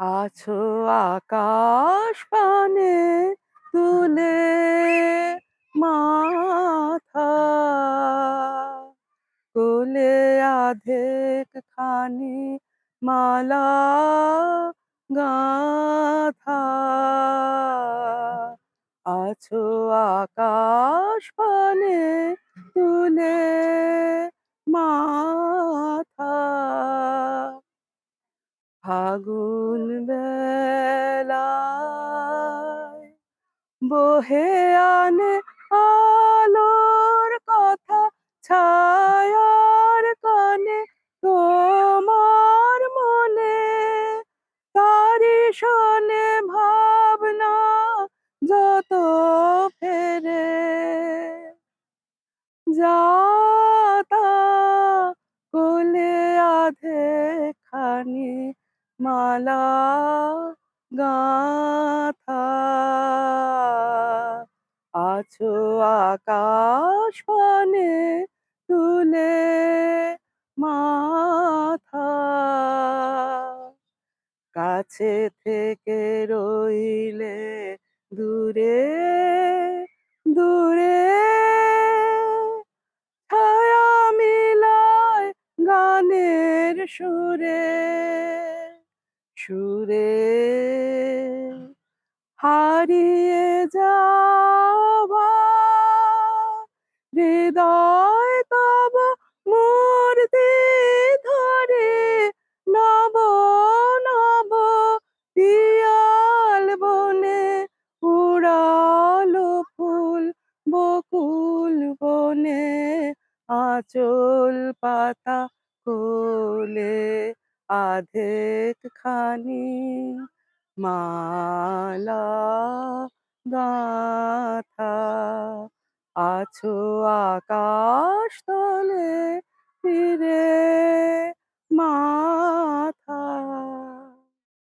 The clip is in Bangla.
আছো আকাশ পানে তুলে মাথা। কোলে আধেক খানি মালা গাথা। আছো আকাশ ফাগুন বহে আনে আলোর কথা, ছায়ার কানে তোমার মনে। তারি শোনে ভাবনা যত ফেরে যাতা মালা গাথা। আছো আকাশ পানে তুলে মাথা। কাছে থেকে রইলে দূরে দূরে। ছায়া মিলায় গানের সুরে। সুরে হারিয়ে যাওয়া হৃদয় তব মূর্তি ধরে নব নব পিয়াল বনে উড়ালো ফুল বকুল বনে আঁচল পাতা কোলে আধেক খানি মালা গাথা আছো আকাশ তলে ফিরে